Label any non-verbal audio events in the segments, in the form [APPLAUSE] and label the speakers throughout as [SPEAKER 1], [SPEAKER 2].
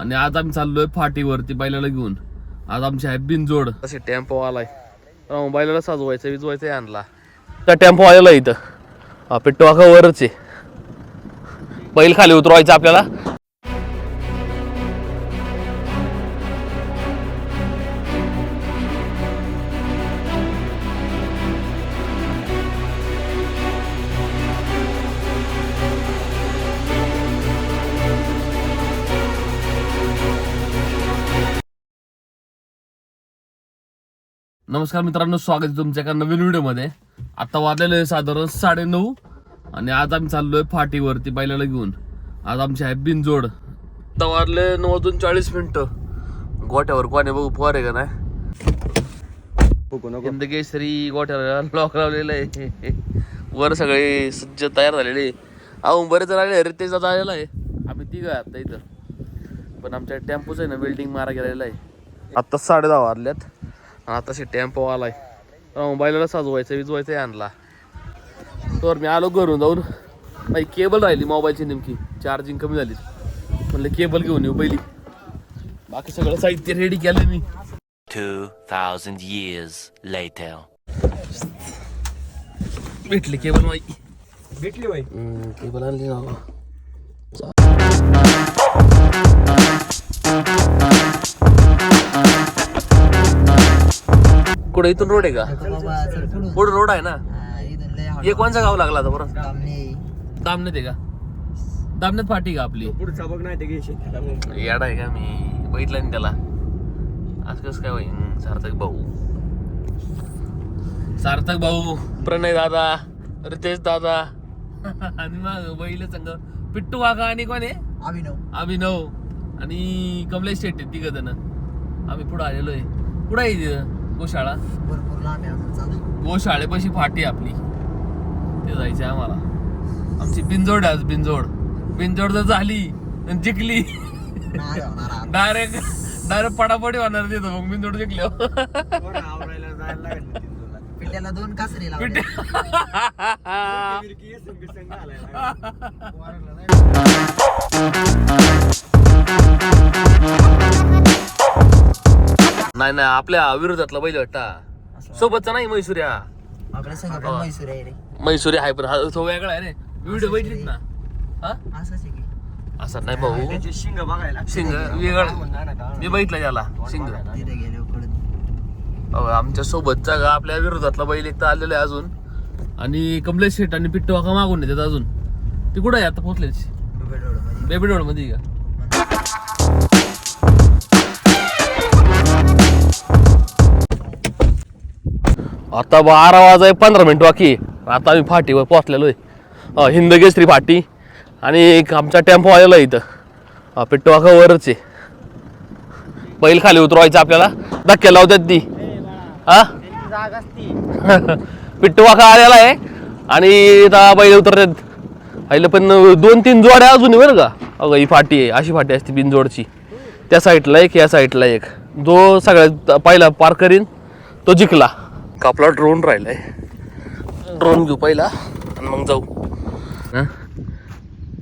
[SPEAKER 1] आणि आज आम्ही चाललोय फाटीवरती बैलाला घेऊन. आज आमची आहे बिनजोड. तसे टेम्पो आलाय. बैलाला साजवायचं विजवायचं आणला. त्या टेम्पो आलेला इथं. पेट्टो वरच आहे. बैल खाली उतरवायचं आपल्याला. नमस्कार मित्रांनो स्वागत आहे तुमच्या एका नवीन व्हिडिओमध्ये. आता वाजलेलं आहे साधारण साडे नऊ आणि आज आम्ही चाललोय फाटीवरती बैलाला घेऊन. आज आमची आहे बिनजोड. आता वाजले नऊ वाजून चाळीस मिनिटं. गोठ्यावर कोणी बघू पोर आहे का नाही? हिंदकेसरी गोठ्याला लॉक लावलेलं आहे. वर सगळे सज्ज तयार झालेले अहो बरेच आले रितेश दादा आलेला आहे. आम्ही तिघ आहे आता इथं. पण आमच्या टेम्पोच आहे ना बिल्डिंग मारा गेलेला आहे. आत्ता साडे दहा वाजल्यात. आता शे टेम्पो आलाय. मोबाईलला साजवायचं विजवायचं आणला. तर मी आलो घरून जाऊन. माझी केबल राहिली मोबाईलची नेमकी. चार्जिंग कमी झाली. म्हणलं केबल घेऊन येऊ पहिली. बाकी सगळं साहित्य रेडी केलं मी.
[SPEAKER 2] 2,000 years later.
[SPEAKER 1] भेटली केबल माई.
[SPEAKER 3] भेटली बाई.
[SPEAKER 1] केबल आणली ना. कुठे? इथून रोड आहे का? पुढे रोड आहे ना? हे कोणचं गाव लागला आता बरं. दामण्यात आहे का? दामण्यात पाठी का आपली?
[SPEAKER 3] पुढचा बघ नाही ते घे
[SPEAKER 1] याडा आहे का मी? बघितलं ना त्याला. आज कसं काय होईन सार्थक भाऊ. सार्थक भाऊ प्रणय दादा रितेश दादा. [LAUGHS] आणि मग बैल संघ. पिट्टू वाघा आणि कोण आहे?
[SPEAKER 4] अभिनव.
[SPEAKER 1] अभिनव. आणि कमलेश शेट्टी तिघ जण. आम्ही पुढे आलेलो आहे. पुढे आहे गोशाळा.
[SPEAKER 4] भरपूर लांब आहे अजून चालू.
[SPEAKER 1] गोशाळेपाशी फाटी आपली. ते जायचं आम्हाला. आमची बिनजोड आहे आज बिनजोड. बिनजोड जर झाली आणि जिंकली.
[SPEAKER 4] नाही होणार आज.
[SPEAKER 1] डायरेक्ट डायरेक्ट पडापडी होणार तिथं मग
[SPEAKER 3] आवरायला जायला लागेल ना तीन दोन लाख.
[SPEAKER 4] पिल्ल्याला दोन कासरी लावले.
[SPEAKER 1] पिट्टे
[SPEAKER 3] मिरकी येसून बिसून घालायला लागेल.
[SPEAKER 1] नाही नाही आपल्या विरोधातला बैल वाटता सोबतचा नाही मैसुऱ्या
[SPEAKER 4] आपल्या संघ पण म्हैसूर आहे रे.
[SPEAKER 1] मैसुरी आहे पण हा तो वेगळा आहे रे. व्हिडिओ बघितलीत ना? हा?
[SPEAKER 4] असंच आहे की.
[SPEAKER 1] असं नाही भाऊ.
[SPEAKER 3] त्याचे शिंग बघायला
[SPEAKER 1] शिंग वेगळा. मी बघितलं त्याला शिंग.
[SPEAKER 4] तिथे गेले कळत
[SPEAKER 1] अहो, आमच्या सोबतचा का आपल्या विरोधातला बैल एक तर आलेला आहे अजून. आणि कमलेश शेट आणि पिट्टू वाका मागून येतात अजून. ती कुठं आहे आता पोहोचलेच
[SPEAKER 4] मध्ये
[SPEAKER 1] बेबी रोडमध्ये का? आता बारा वाजाय पंधरा मिनिट बाकी. आता आम्ही फाटीवर पोहोचलेलो आहे हिंद हिंदकेसरी फाटी आणि एक आमचा टेम्पो आलेला आहे इथं. अं, वाका वरच आहे. बैल खाली उतरवायचं आपल्याला. धक्के लावतात ती. हा? [LAUGHS] पिट्टू वाका आलेला आहे आणि आता बैल उतरतात. आईला पण दोन तीन जोड्या अजून आहे बरं का? अगं ही फाटी आहे. अशी फाटी असते बिनजोडची. त्या साईडला एक या साईडला एक. जो सगळ्यात पहिला पार करीन तो जिंकला. आपला ड्रोन राहिलाय? ड्रोन घेऊ पहिला आणि मग जाऊ. हं?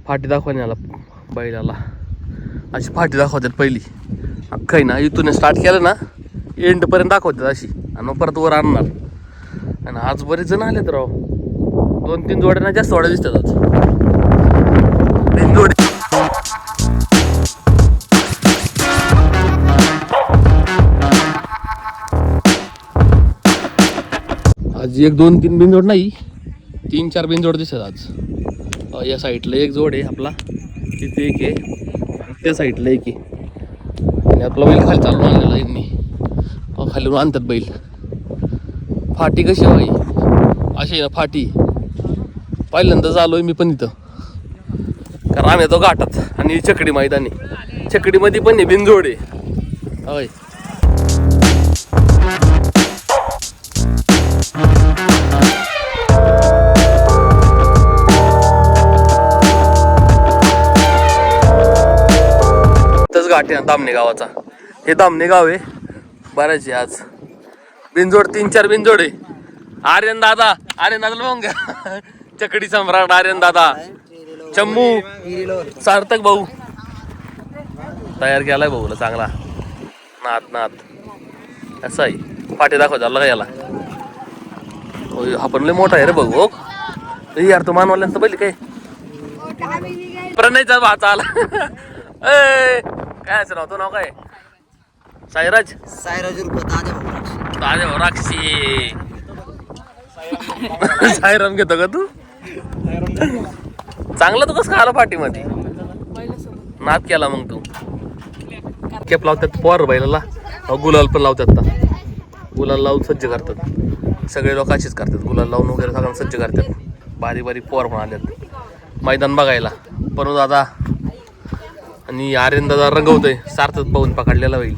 [SPEAKER 1] फाटी दाखवा आला बैलाला. अशी फाटी दाखवतात पहिली. अख्खाही ना इथून स्टार्ट केलं ना एंडपर्यंत दाखवतात अशी. आणि मग परत वर आणणार. आणि आज बरेच जण आलेत राव. दोन तीन जोड्यांना जास्त जोड्या दिसतात आज. आज एक दोन तीन बिनजोड नाही तीन चार बिनजोड दिसत आज. या साईडला एक जोड आहे आपला. तिथे एक आहे. त्या साईडला एक आहे. आणि आपला बैल खाली चालून आणलेला आहे यांनी. अं, आणतात बैल. फाटी कशी आहे बाई अशी आहे ना फाटी. पहिल्यांदाच आलोय मी पण इथं. कारण आम्ही तो घाटात आणि चकडी मैदानी. चकडीमध्ये पण आहे बिनजोड आहे. होय. गाठी घाट आहे ना दामणे गावाचा. हे दामणे गाव आहे. बऱ्याच आहे आज. बिनजोड तीन चार बिनजोड आहे. आर्यन दादा आर्यन दादा मग चकडी सम्राट आर्यन दादा. चम्मू. सार्थक भाऊ. तयार केलाय भाऊला चांगला. नात नात. असं आहे. पाठी दाखव झाला का याला. हा पण लय मोठा आहे रे भाऊ हो. यार तो मानवाल्यांचं पहिली काय? प्रणयचा भाचा आला. [LAUGHS] ए, काय असं नाव तो नाव काय? साईराज?
[SPEAKER 4] भाऊ
[SPEAKER 1] ताजे भाऊ राक्षी. साईराम घेतो का तू? चांगला तू कसं आला पाठीमध्ये नाद केला मग तू. केप लावतात पोर बैलाला. गुलाल पण लावतात गुलाल लावून सज्ज करतात. सगळे लोक असेच करतात. गुलाल लावून वगैरे सगळं सज्ज करतात. बारीक बारीक पोर पण आल्यात. मैदान बघायला. पण दादा आणि आर्यन दादा रंगवतोय. सार्थच पाहून पकडलेला होईल.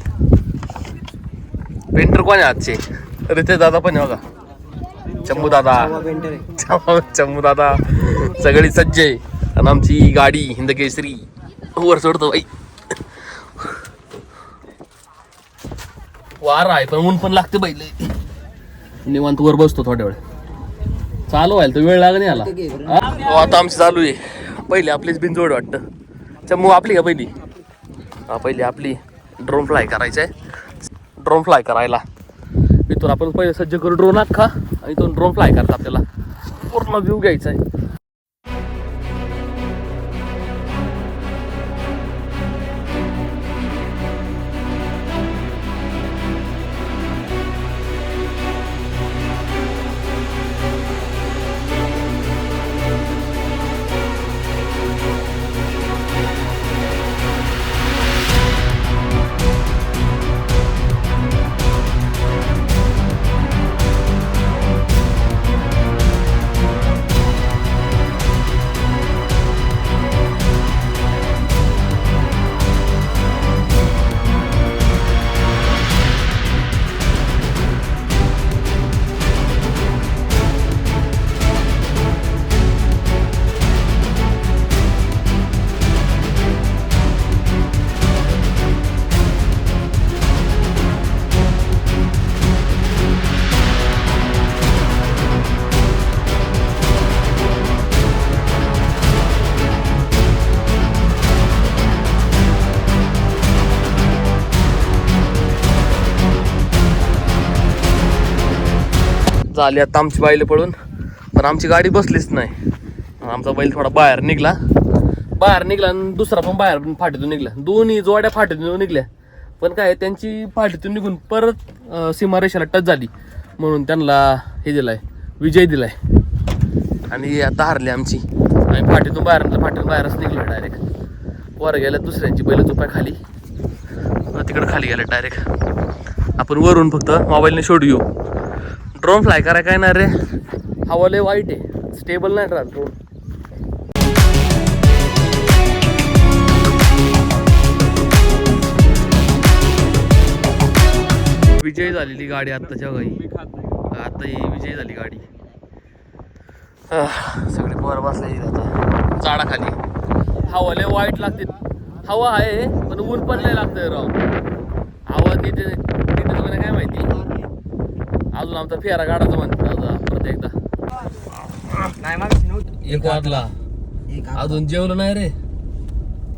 [SPEAKER 1] पेंटर कोण आहे आजचे? रितेश दादा पण आहे बघा. चंबू दादा. चंबू दादा. सगळी सज्ज आहे. आणि आमची गाडी हिंद केसरी वर सोडतो बाई. वार आहे पण ऊन पण लागते बैल निवांत वर बसतो थोड्या वेळ. चालू व्हायला तर वेळ लागला नाही आला हो, आता आमची चालू आहे. पहिली आपलीच बिनजोड वाटतं. चमू आपली का पहिली? हा पहिली आपली. ड्रोन फ्लाय करायचं आहे ड्रोन फ्लाय करायला. इथून आपण पहिले सज्ज करू ड्रोन अख्खा आणि इथून ड्रोन फ्लाय करता आपल्याला पूर्ण व्ह्यू घ्यायचा आहे झाली आता आमची बैल पळून. पण आमची गाडी बसलीच नाही. आमचा बैल थोडा बाहेर निघला. बाहेर निघला आणि दुसरा पण बाहेर फाटीतून निघला. दोन्ही जोड्या फाटीतून निघल्या. पण काय त्यांची फाटीतून निघून परत सीमारेषाला टच झाली. म्हणून त्यांना हे दिलाय विजय दिलाय. आणि आता हरली आमची. आणि फाटीतून बाहेर फाटीतून बाहेरच निघलो डायरेक्ट वर गेल्या दुसऱ्यांची बैल चुपाय खाली. तिकडं खाली गेल्या डायरेक्ट आपण वरून फक्त मोबाईलने शोध घेऊ ड्रोन फ्लाय करा काय नाही रे? हवा लय वाईट आहे. स्टेबल नाही राहत ड्रोन विजय झालेली गाडी आत्ताच्या गाई आता ही विजयी झाली गाडी. सगळे पोर बसले आता. झाडाखाली. हवा लय वाईट लागते. हवा आहे पण ऊन पण लय लागतंय राव. हवा तिथे तिथे तुम्हाला काय माहिती अजून आमचा फेरा काढायचा म्हणतो परत एकदा.
[SPEAKER 3] नाही मागाशी नव्हती
[SPEAKER 1] एक वाजला. अजून जेवलं नाही रे.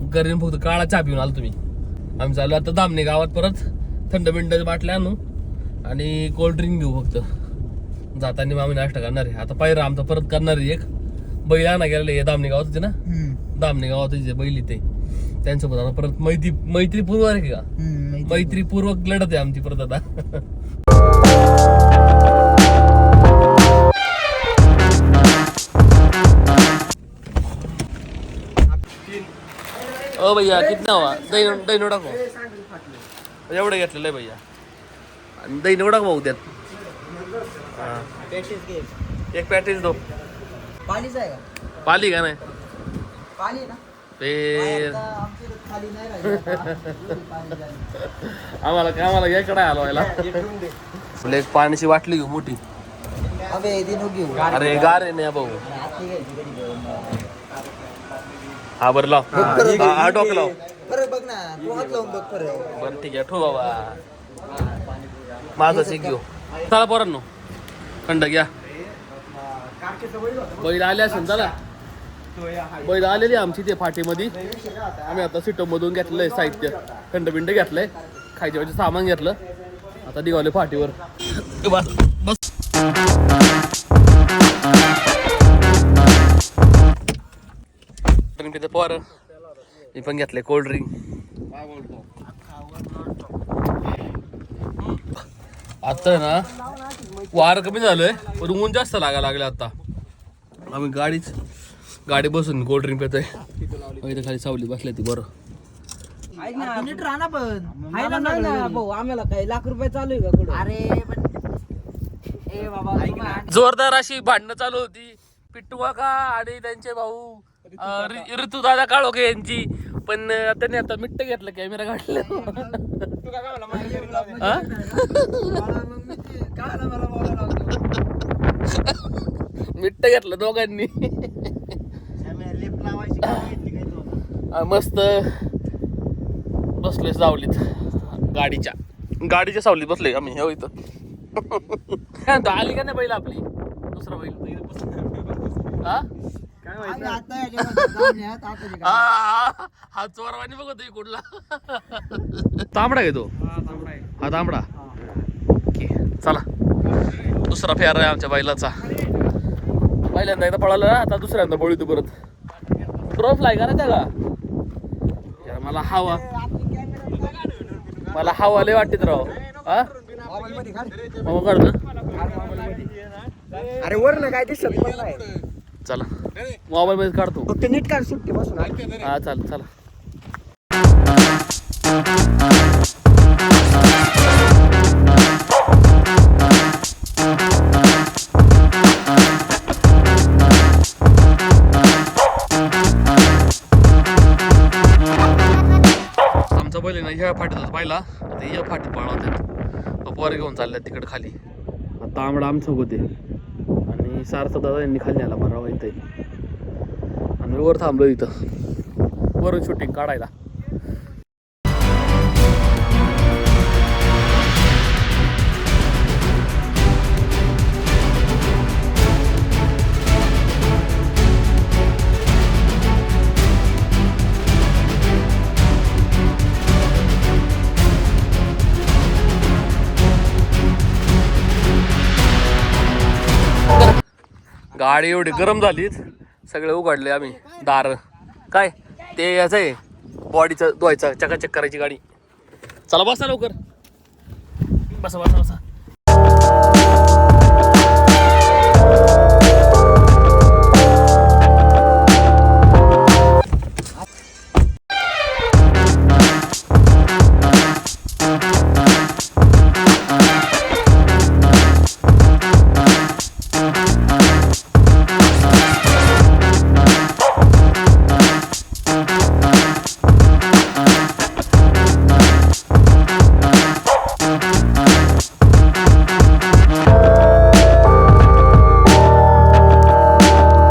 [SPEAKER 1] घरी फक्त काळा चहा पिऊन आलो तुम्ही. आम्ही चालू आता दामणे गावात परत. थंड बिंड बाटल्या आणू. आणि कोल्ड ड्रिंक घेऊ फक्त. जाताना मग आम्ही नाश्ता करणार आहे. आता पायरा आमचा परत करणार आहे एक. बैल आणा गेलेले हे दामणे गावात होते ना. दामणे गावात जे बैल ते त्यांच्यासोबत आता परत मैत्री मैत्रीपूर्व आहे का. मैत्रीपूर्वक लढत आहे आमची परत आता. [LAUGHS] ओ भैया कितना हुआ? दही दही नोटा को एवढं घेतलेलं आहे भैया. आणि दही नोटा भाऊ त्यात.
[SPEAKER 4] पेटीस.
[SPEAKER 1] एक पॅटेज दो.
[SPEAKER 4] पाणीच आहे का
[SPEAKER 1] पाली का नाही
[SPEAKER 4] पाणी ना [LAUGHS] झालं.
[SPEAKER 1] आम्हाला आम्हाला याकडे आलो व्हायला आपल्या एक पाण्याची बाटली घेऊ मोठी. अरे गार आहे ना भाऊ. हा बरं लाव. हा डोकं लाव.
[SPEAKER 4] बरं बघ ना तू हात लावून बघ बरं
[SPEAKER 1] ठीक आहे. ठेव बाबा. माझाच एक घेऊ. चला पोरांनो. थंड घ्या. बैल आले असेल चला. बैल आलेली आमची ते फाटीमध्ये. आम्ही आता सिटमधून घेतलंय साहित्य. खंडपिंड घेतलंय. खायच्या सामान घेतलं. आता निघाले फाटीवर. बस बस. पोर पोरं. मी पण घेतलंय कोल्ड ड्रिंक आता ना वार कमी झालंय पण ऊन जास्त लागायला लागलं आता. आम्ही गाडीच गाडी बसून कोल्ड ड्रिंक पितोय. इथं खाली सावली बसल्या ती बरं
[SPEAKER 4] ऐक ना नीट राहा ना पण. आहे ना नाही ना भाऊ आम्हाला काय लाख रुपये चालू आहे का कुठं? अरे पण ए बाबा
[SPEAKER 1] जोरदार अशी भांडणं चालू होती. पिट्टू काका आणि त्यांचे भाऊ ऋतू दादा काळोखे यांची. पण अं, त्यांनी आता मिट्ट घेतलं कॅमेरा काढलं. हा?
[SPEAKER 4] मला काय मला बोलायला.
[SPEAKER 1] मिट्ट घेतलं दोघांनी. आ, मस्त. बसलोय सावलीत गाडीच्या. गाडीच्या सावलीत बसलोय आम्ही हो इथं. काय म्हणतो, आली का नाही बैल आपली? दुसरा बैल. हा? हा चोरवानी बघतोय कुठला तांबडा घेतो हा तांबडा ओके चला. दुसरा फेर आहे आमच्या बैलाचा. पहिल्यांदा एकदा पळाला ना आता दुसऱ्यांदा पळतो परत. ड्रॉप फ्लाय करायचा का यार मला हवा. मला हवा लय वाटत राव. हा? ना.
[SPEAKER 4] अरे वर ना काय दिसत
[SPEAKER 1] चला. मोबाईल मध्ये काढतो.
[SPEAKER 4] फक्त नीट काढ सुट्टी बसून.
[SPEAKER 1] हा चाल चला. पाहिला आता या फाटीत पाळवतात. पोरे घेऊन चालल्यात तिकडे खाली. आता आंबडा आमचं होते आणि सारसा दादा यांनी खाली आला बरा इथे आणि वर थांबलो इथं. वरून शूटिंग काढायला. गाडी एवढी गरम झालीच सगळे उघडले आम्ही. दार. काय? ते याचं आहे. बॉडीचं धुवायचं. चकाचक करायची गाडी. चला बसा लवकर. बसा बसा बसा.